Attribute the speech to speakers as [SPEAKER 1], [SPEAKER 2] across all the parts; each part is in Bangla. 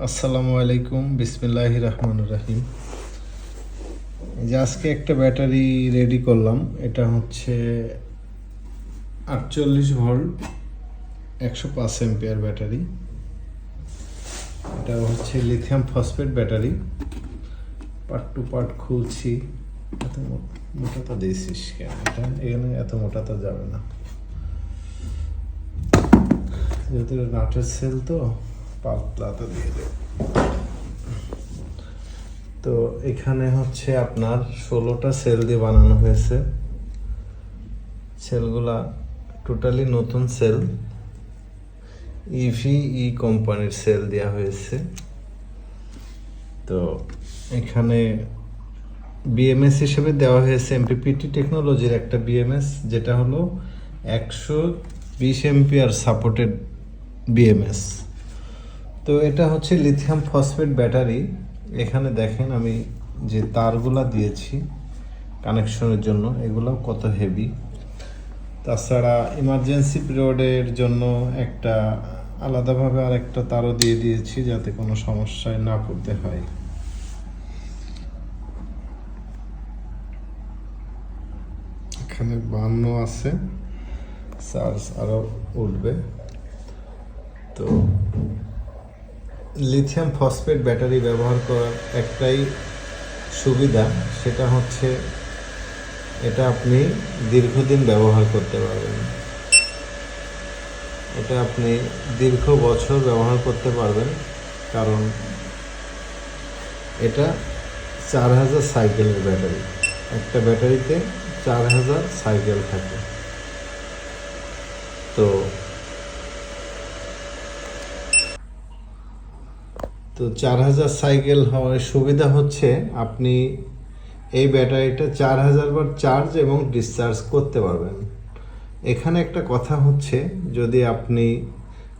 [SPEAKER 1] আসসালামু আলাইকুম, বিসমিল্লাহ রহমান রাহিম। যে আজকে একটা ব্যাটারি রেডি করলাম, এটা হচ্ছে আটচল্লিশ ভোল্ট, একশো পাঁচ এম্পিয়ার ব্যাটারি। এটা হচ্ছে lithium phosphate battery. Part two part খুলছি। এত মো- মোটাটা দিয়েছিস কেন? এটা এখানে এত মোটাটা যাবে না। যেহেতু নাটের সেল তো পাতলাটা দিয়ে দেব তো এখানে হচ্ছে আপনার ষোলোটা সেল দিয়ে বানানো হয়েছে। সেলগুলা টোটালি নতুন সেল। ইভি ই কোম্পানির সেল দেওয়া হয়েছে। তো এখানে বিএমএস হিসেবে দেওয়া হয়েছে এমপিপিটি টেকনোলজির একটা বিএমএস, যেটা হলো একশো বিশ এমপিআর সাপোর্টেড বিএমএস। তো এটা হচ্ছে লিথিয়াম ফসফেট ব্যাটারি এখানে দেখেন আমি যে তারগুলা দিয়েছি কানেকশনের জন্য এগুলো কত হেভি তাছাড়া ইমার্জেন্সি পিরিয়ডের জন্য একটা আলাদাভাবে আর একটা তারও দিয়ে দিয়েছি যাতে কোনো সমস্যায় না পড়তে হয়। এখানে বান্ন আছে চার্জ আরও উঠবে। তো লিথিয়াম ফসফেট ব্যাটারি ব্যবহার করার একটাই সুবিধা, সেটা হচ্ছে এটা আপনি দীর্ঘদিন ব্যবহার করতে পারবেন। এটা আপনি দীর্ঘ বছর ব্যবহার করতে পারবেন, কারণ এটা চার হাজার সাইকেলের ব্যাটারি। একটা ব্যাটারিতে চার হাজার সাইকেল থাকে। তো তো চার হাজার সাইকেল হওয়ার সুবিধা হচ্ছে আপনি এই ব্যাটারিটা চার হাজার বার চার্জ এবং ডিসচার্জ করতে পারবেন। এখানে একটা কথা হচ্ছে, যদি আপনি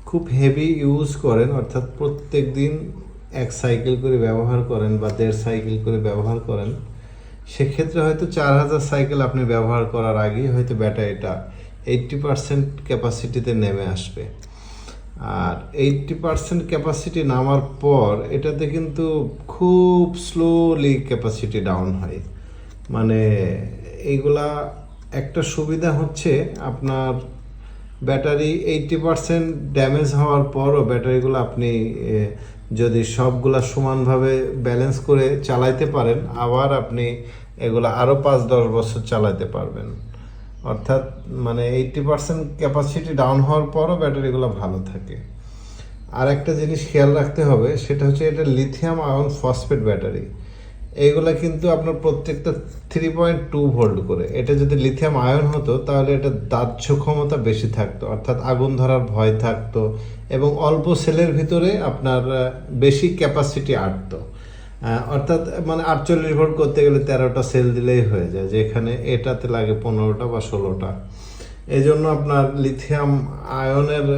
[SPEAKER 1] খুব হেভি ইউজ করেন, অর্থাৎ প্রত্যেক দিন এক সাইকেল করে ব্যবহার করেন বা দেড় সাইকেল করে ব্যবহার করেন, সেক্ষেত্রে হয়তো চার হাজার সাইকেল আপনি ব্যবহার করার আগেই হয়তো ব্যাটারিটা এইট্টি পার্সেন্ট ক্যাপাসিটিতে নেমে আসবে। আর এইটটি পার্সেন্ট ক্যাপাসিটি নামার পর এটাতে কিন্তু খুব স্লোলি ক্যাপাসিটি ডাউন হয়। মানে এইগুলা একটা সুবিধা হচ্ছে আপনার ব্যাটারি এইটটি পার্সেন্ট ড্যামেজ হওয়ার পরও ব্যাটারিগুলো আপনি যদি সবগুলা সমানভাবে ব্যালেন্স করে চালাইতে পারেন, আবার আপনি এগুলো আরও পাঁচ দশ বছর চালাতে পারবেন। অর্থাৎ মানে এইটটি পার্সেন্ট ক্যাপাসিটি ডাউন হওয়ার পরও ব্যাটারিগুলো ভালো থাকে। আর একটা জিনিস খেয়াল রাখতে হবে, সেটা হচ্ছে এটা লিথিয়াম আয়ন ফসফেট ব্যাটারি। এইগুলা কিন্তু আপনার প্রত্যেকটা থ্রি পয়েন্ট টু ভোল্ট করে। এটা যদি লিথিয়াম আয়ন হতো, তাহলে এটা দাহ্য ক্ষমতা বেশি থাকতো, অর্থাৎ আগুন ধরার ভয় থাকতো এবং অল্প সেলের ভিতরে আপনার বেশি ক্যাপাসিটি আটতো। অর্থাৎ মানে আটচল্লিশ ভোল্ট করতে গেলে তেরোটা সেল দিলেই হয়ে যায়, যেখানে এটাতে লাগে পনেরোটা বা ষোলোটা। এই জন্য আপনার লিথিয়াম আয়নের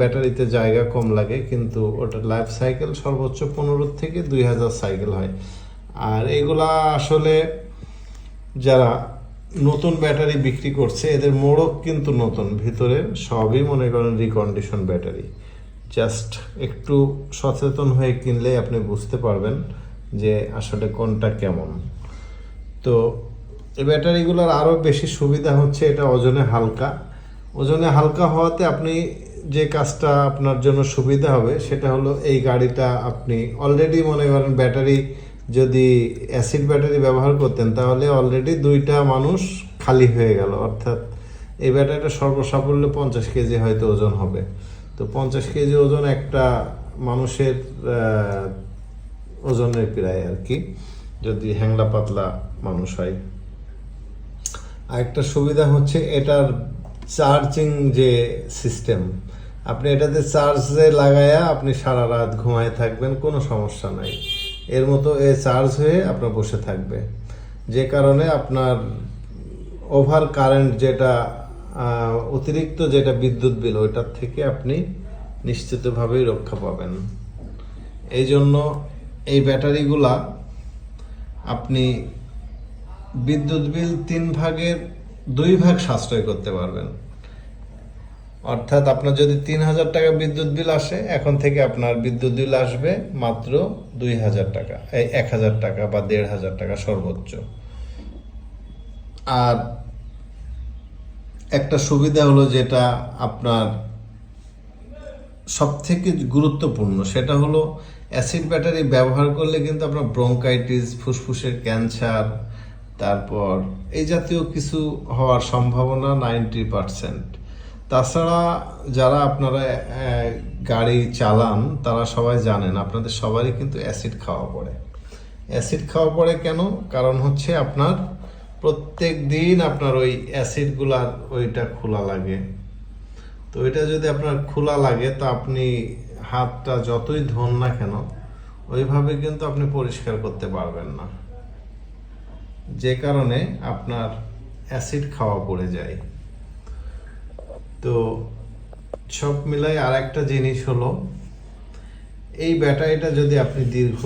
[SPEAKER 1] ব্যাটারিতে জায়গা কম লাগে, কিন্তু ওটার লাইফ সাইকেল সর্বোচ্চ পনেরো থেকে দুই হাজার সাইকেল হয়। আর এগুলা আসলে যারা নতুন ব্যাটারি বিক্রি করছে, এদের মোড়ক কিন্তু নতুন, ভিতরে সবই মনে করেন রিকন্ডিশন ব্যাটারি। জাস্ট একটু সচেতন হয়ে কিনলেই আপনি বুঝতে পারবেন যে আসলে কোনটা কেমন। তো এই ব্যাটারিগুলোর আরও বেশি সুবিধা হচ্ছে এটা ওজনে হালকা। ওজনে হালকা হওয়াতে আপনি যে কাজটা আপনার জন্য সুবিধা হবে সেটা হলো এই গাড়িটা আপনি অলরেডি মনে করেন ব্যাটারি যদি অ্যাসিড ব্যাটারি ব্যবহার করতেন তাহলে অলরেডি দুইটা মানুষ খালি হয়ে গেল। অর্থাৎ এই ব্যাটারিটা সর্বসাফল্য পঞ্চাশ কেজি হয়তো ওজন হবে। তো পঞ্চাশ কেজি ওজন একটা মানুষের ওজনের প্রায় আর কি, যদি হ্যাংলা পাতলা মানুষ হয়। আরেকটা সুবিধা হচ্ছে এটার চার্জিং যে সিস্টেম, আপনি এটাতে চার্জে লাগায়া আপনি সারা রাত ঘুমায় থাকবেন, কোনো সমস্যা নাই। এর মতো এ চার্জ হয়ে আপনার বসে থাকবে। যে কারণে আপনার ওভার কারেন্ট যেটা অতিরিক্ত যেটা বিদ্যুৎ বিল, ওইটার থেকে আপনি নিশ্চিতভাবেই রক্ষা পাবেন। এই জন্য এই ব্যাটারিগুলা আপনি বিদ্যুৎ বিল তিন ভাগের দুই ভাগ সাশ্রয় করতে পারবেন। অর্থাৎ আপনার যদি তিন হাজার টাকা বিদ্যুৎ বিল আসে, এখন থেকে আপনার বিদ্যুৎ বিল আসবে মাত্র দুই হাজার টাকা, এই এক হাজার টাকা বা দেড় হাজার টাকা সর্বোচ্চ। আর একটা সুবিধা হলো যেটা আপনার সব থেকে গুরুত্বপূর্ণ, সেটা হলো অ্যাসিড ব্যাটারি ব্যবহার করলে কিন্তু আপনার ব্রঙ্কাইটিস, ফুসফুসের ক্যান্সার, তারপর এই জাতীয় কিছু হওয়ার সম্ভাবনা নাইনটি পারসেন্ট। তাছাড়া যারা আপনারা গাড়ি চালান, তারা সবাই জানেন, আপনাদের সবারই কিন্তু অ্যাসিড খাওয়া পড়ে। অ্যাসিড খাওয়া পড়ে কেন? কারণ হচ্ছে আপনার প্রত্যেক দিন আপনার ওই অ্যাসিডগুলার ওইটা খোলা লাগে। তো ওইটা যদি আপনার খোলা লাগে, তো আপনি হাতটা যতই ধোন না কেন, ওইভাবে কিন্তু আপনি পরিষ্কার করতে পারবেন না। যে কারণে আপনার অ্যাসিড খাওয়া পড়ে যায়। তো সব মিলাই আর একটা জিনিস হলো, এই ব্যাটারিটা যদি আপনি দীর্ঘ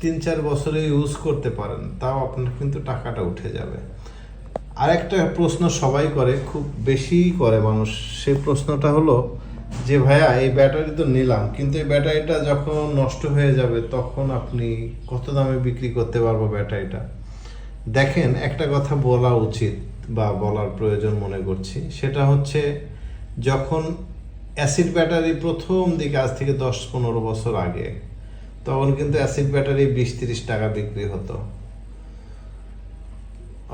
[SPEAKER 1] তিন চার বছরে ইউজ করতে পারেন, তাও আপনার কিন্তু টাকাটা উঠে যাবে। আরেকটা প্রশ্ন সবাই করে, খুব বেশি করে মানুষ। সেই প্রশ্নটা হলো যে, ভাইয়া, এই ব্যাটারি তো নিলাম, কিন্তু এই ব্যাটারিটা যখন নষ্ট হয়ে যাবে, তখন আপনি কত দামে বিক্রি করতে পারব ব্যাটারিটা? দেখেন, একটা কথা বলা উচিত বা বলার প্রয়োজন মনে করছি। সেটা হচ্ছে, যখন অ্যাসিড ব্যাটারি প্রথম দিকে, আজ থেকে দশ পনেরো বছর আগে তখন কিন্তু অ্যাসিড ব্যাটারি বিশ তিরিশ টাকা বিক্রি হতো।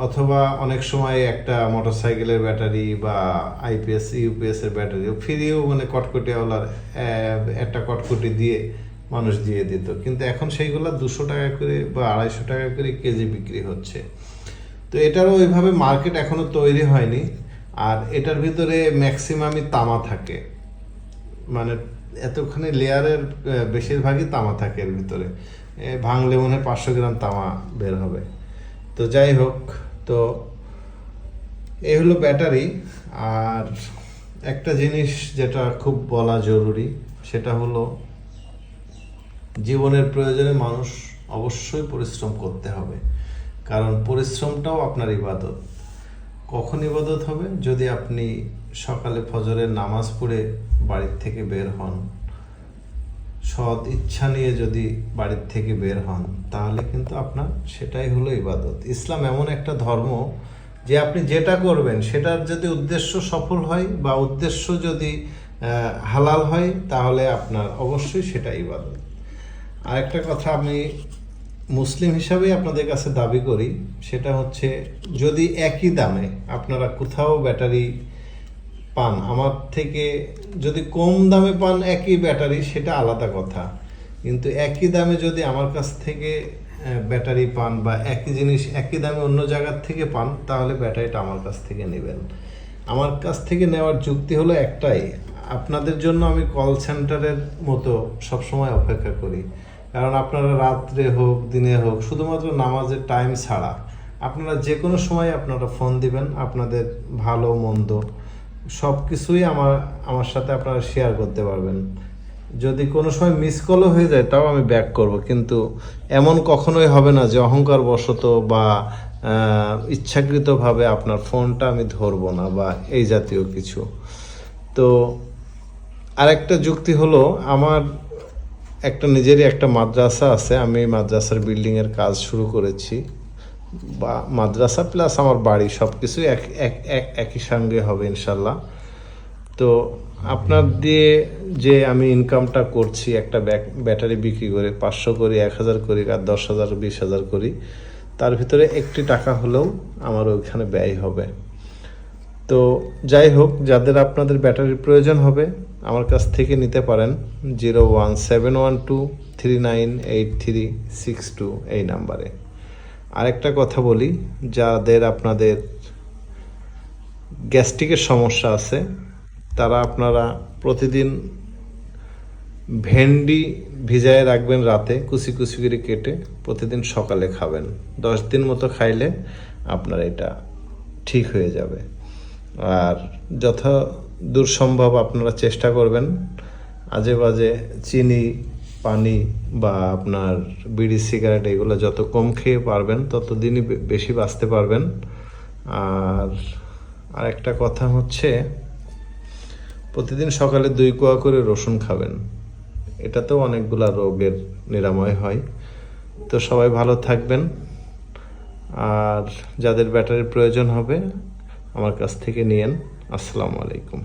[SPEAKER 1] অথবা অনেক সময় একটা মোটরসাইকেলের ব্যাটারি বা আইপিএস ইউপিএস এর ব্যাটারি ফ্রিও মানে কটকটিওয়ালার একটা কটকটি দিয়ে মানুষ দিয়ে দিত। কিন্তু এখন সেইগুলো দুশো টাকা করে বা আড়াইশো টাকা করে কেজি বিক্রি হচ্ছে। তো এটারও ওইভাবে মার্কেট এখনও তৈরি হয়নি। আর এটার ভিতরে ম্যাক্সিমামই তামা থাকে। মানে এতখানি লেয়ারের বেশিরভাগই তামা থাকে এর ভিতরে। ভাঙলে মনে হয় পাঁচশো গ্রাম তামা বের হবে। তো যাই হোক, তো এই হলো ব্যাটারি। আর একটা জিনিস যেটা খুব বলা জরুরি, সেটা হলো জীবনের প্রয়োজনে মানুষ অবশ্যই পরিশ্রম করতে হবে। কারণ পরিশ্রমটাও আপনার ইবাদত। কখন ইবাদত হবে? যদি আপনি সকালে ফজরের নামাজ পড়ে বাড়ির থেকে বের হন। সৎ ইচ্ছা নিয়ে যদি বাড়ির থেকে বের হন, তাহলে কিন্তু আপনার সেটাই হলো ইবাদত। ইসলাম এমন একটা ধর্ম যে আপনি যেটা করবেন, সেটার যদি উদ্দেশ্য সফল হয় বা উদ্দেশ্য যদি হালাল হয়, তাহলে আপনার অবশ্যই সেটা ইবাদত। আরেকটা কথা আমি মুসলিম হিসাবেই আপনাদের কাছে দাবি করি, সেটা হচ্ছে যদি একই দামে আপনারা কোথাও ব্যাটারি পান। আমার থেকে যদি কম দামে পান, একই ব্যাটারি, সেটা আলাদা কথা। কিন্তু একই দামে যদি আমার কাছ থেকে ব্যাটারি পান বা একই জিনিস একই দামে অন্য জায়গার থেকে পান, তাহলে ব্যাটারিটা আমার কাছ থেকে নেবেন। আমার কাছ থেকে নেওয়ার যুক্তি হলো একটাই, আপনাদের জন্য আমি কল সেন্টারের মতো সবসময় অপেক্ষা করি। কারণ আপনারা রাত্রে হোক, দিনে হোক, শুধুমাত্র নামাজের টাইম ছাড়া, আপনারা যে কোনো সময় আপনারা ফোন দিবেন, আপনাদের ভালো, মন্দ সব কিছুই আমার আমার সাথে আপনারা শেয়ার করতে পারবেন। যদি কোনো সময় মিস কলও হয়ে যায়, তাও আমি ব্যাক করব। কিন্তু এমন কখনোই হবে না যে অহংকার বশত বা ইচ্ছাকৃতভাবে আপনার ফোনটা আমি ধরবো না বা এই জাতীয় কিছু। তো আরেকটা যুক্তি হলো, আমার একটা নিজেরই একটা মাদ্রাসা আছে, আমি মাদ্রাসার বিল্ডিংয়ের কাজ শুরু করেছি। বা মাদ্রাসা প্লাস আমার বাড়ি সব কিছু এক, এক- এক- একই সঙ্গে হবে ইনশাল্লাহ তো আপনার দিয়ে যে আমি ইনকামটা করছি, একটা ব্যাটারি বিক্রি করে পাঁচশো করি, এক হাজার করি, আর দশ হাজার, বিশ হাজার করি, তার ভিতরে একটি টাকা হলেও আমার ওইখানে ব্যয় হবে। তো যাই হোক, যাদের আপনাদের ব্যাটারির প্রয়োজন হবে, আমার কাছ থেকে নিতে পারেন zero one seven one two three nine eight three six two এই নাম্বারে। আরেকটা কথা বলি, যাদের আপনাদের গ্যাস্ট্রিকের সমস্যা আছে, তারা আপনারা প্রতিদিন ভেন্ডি ভিজায় রাখবেন রাতে, কুচি কুচি করে কেটে প্রতিদিন সকালে খাবেন। দশ দিন মতো খাইলে আপনার এটা ঠিক হয়ে যাবে। আর যথা দূর সম্ভব আপনারা চেষ্টা করবেন, আজে বাজে চিনি পানি বা আপনার বিড়ি, সিগারেট এগুলো যত কম খেয়ে পারবেন তত দিনই বেশি বাঁচতে পারবেন। আর আরেকটা কথা হচ্ছে, প্রতিদিন সকালে দুই কোয়া করে রসুন খাবেন। এটাতেও অনেকগুলা রোগের নিরাময় হয়। তো সবাই ভালো থাকবেন। আর যাদের ব্যাটারির প্রয়োজন হবে, আমার কাছ থেকে নিয়েন। আসসালামু আলাইকুম।